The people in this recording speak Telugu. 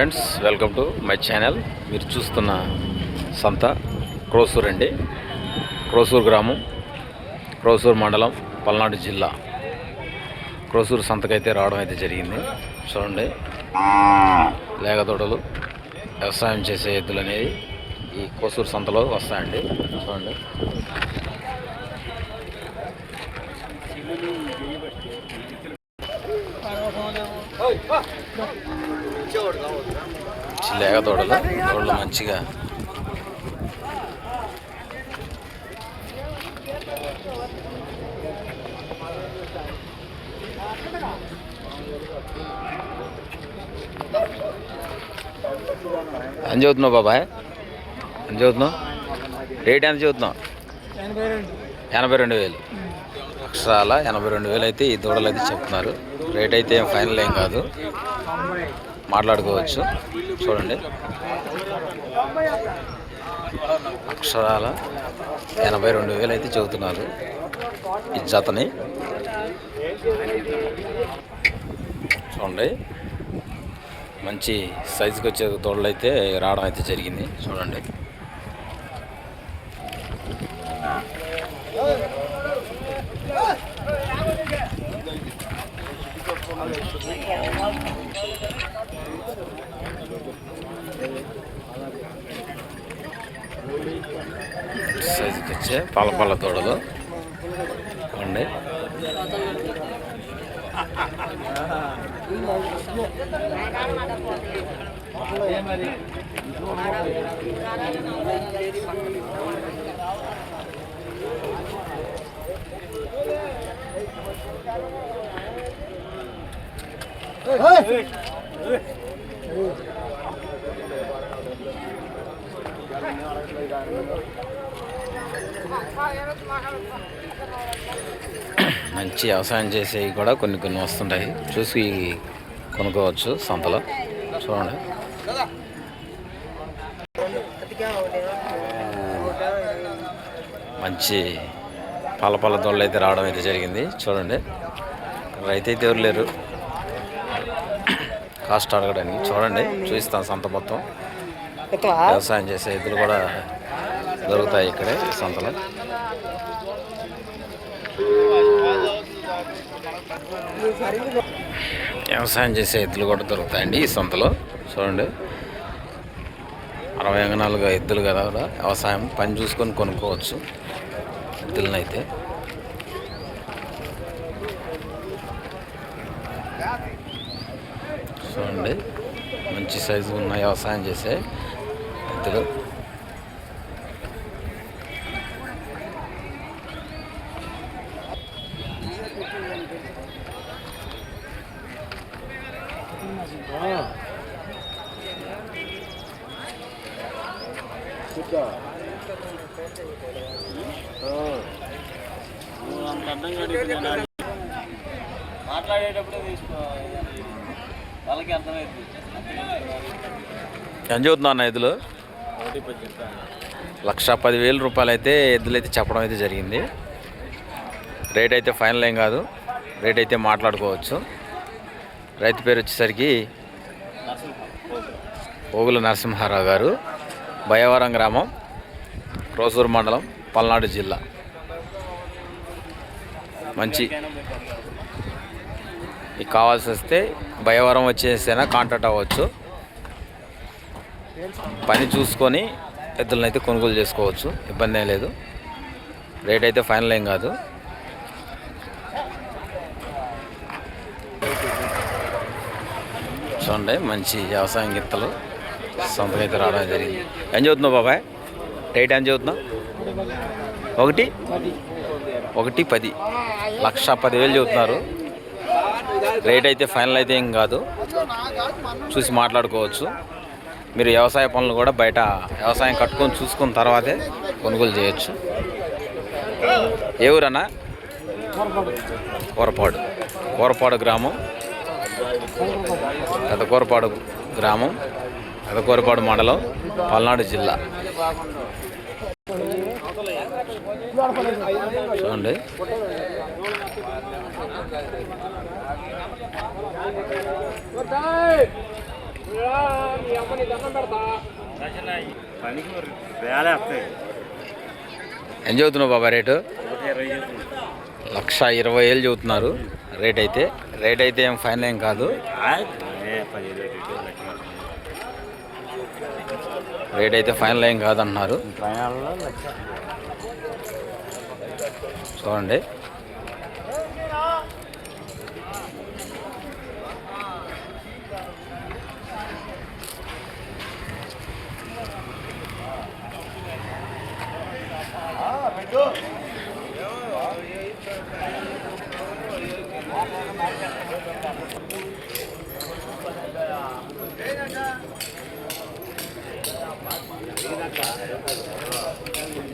Friends welcome to my channel. మీరు చూస్తున్న సంత క్రోసూర్ అండి. క్రోసూర్ గ్రామం క్రోసూర్ మండలం పల్నాడు జిల్లా. క్రోసూరు సంతకైతే రావడం అయితే జరిగింది. చూడండి. లేగదొడలు వ్యవసాయం చేసే ఎద్దులు అనేవి ఈ కోసూరు సంతలో వస్తాయండి. చూడండి. లేగ తోడలు తోడలు మంచిగా. ఎంత చదువుతున్నావు బాబాయ్? ఎంత చదువుతున్నావు? రేట్ ఎంత చదువుతున్నావు? ఎనభై రెండు వేలు. అక్షరాల ఎనభై రెండు వేలు అయితే ఈ దూడలు అయితే చెప్తున్నారు. రేట్ అయితే ఏం ఫైనల్ ఏం కాదు. మాట్లాడుకోవచ్చు. చూడండి. అక్షరాల ఎనభై రెండు వేలు అయితే చెబుతున్నారు ఈ జతని చూడండి. మంచి సైజుకి వచ్చే తోళ్ళు అయితే రావడం అయితే జరిగింది. చూడండి సైజుకి వచ్చే పాల పాల తోడలు అండి మంచి వ్యవసాయం చేసేవి కూడా కొన్ని కొన్ని వస్తుంటాయి. చూసి కొనుక్కోవచ్చు సంతలో. చూడండి. మంచి పాల పాల దొళ్ళు అయితే రావడం అయితే జరిగింది. చూడండి. రైతు అయితే ఎవరు లేరు. కాస్ట్ అడగడానికి. చూడండి. చూపిస్తాను సంత మొత్తం. వ్యవసాయం చేసే ఇద్దరు కూడా దొరుకుతాయి ఇక్కడే ఈ సంతలో. వ్యవసాయం చేసే ఎద్దులు కూడా దొరుకుతాయండి ఈ సంతలో. చూడండి. అరవై అంగనాలుగు ఎద్దులు కదా కూడా వ్యవసాయం పని చూసుకొని కొనుక్కోవచ్చు ఎద్దులను అయితే చూడండి. మంచి సైజు ఉన్న వ్యవసాయం చేసే ఎద్దులు మాట్లాడేటప్పుడే తీసుకో వాళ్ళకి అర్థమైంది ఏం చదువుతున్నా అన్న ఎద్దులు? పది లక్ష పదివేల రూపాయలు అయితే ఎద్దులు అయితే చెప్పడం అయితే జరిగింది. రేట్ అయితే ఫైనల్ ఏం కాదు. రేట్ అయితే మాట్లాడుకోవచ్చు. రైతు పేరు వచ్చేసరికి ఓగుల నరసింహారావు గారు భయవరం గ్రామం రోసూరు మండలం పల్నాడు జిల్లా. మంచి. మీకు కావాల్సి వస్తే భయవరం వచ్చేసైనా కాంటాక్ట్ అవ్వచ్చు. పని చూసుకొని ఎద్దులను అయితే కొనుగోలు చేసుకోవచ్చు ఇబ్బంది ఏం లేదు. రేట్ అయితే ఫైనల్ ఏం కాదు. చూడండి మంచి వ్యవసాయం గిత్తలు సొంతకైతే అయితే రావడం జరిగింది. ఏం చదువుతున్నావు బాబాయ్? రేట్ ఏం చదువుతున్నావు? ఒకటి? ఒకటి పది. లక్ష పదివేలు చదువుతున్నారు. రేట్ అయితే ఫైనల్ అయితే ఏం కాదు. చూసి మాట్లాడుకోవచ్చు. మీరు వ్యవసాయ పనులు కూడా బయట వ్యవసాయం కట్టుకొని చూసుకున్న తర్వాతే కొనుగోలు చేయొచ్చు. ఏ ఊరన్నా? కూరపాడు. కూరపాడు గ్రామం. పెదకూరపాడు గ్రామం పెదకూరపాడు మండలం పల్నాడు జిల్లా చూడండి Yeah. పనికి చదువుతున్నావు బాబా రేటు లక్ష ఇరవై వేలు చదువుతున్నారు రేట్ అయితే. రేట్ అయితే ఏం ఫైనల్ ఏం కాదు. రేట్ అయితే ఫైనల్ ఏం లక్ష చూడండి. ఏంటంటే ఏంటంటే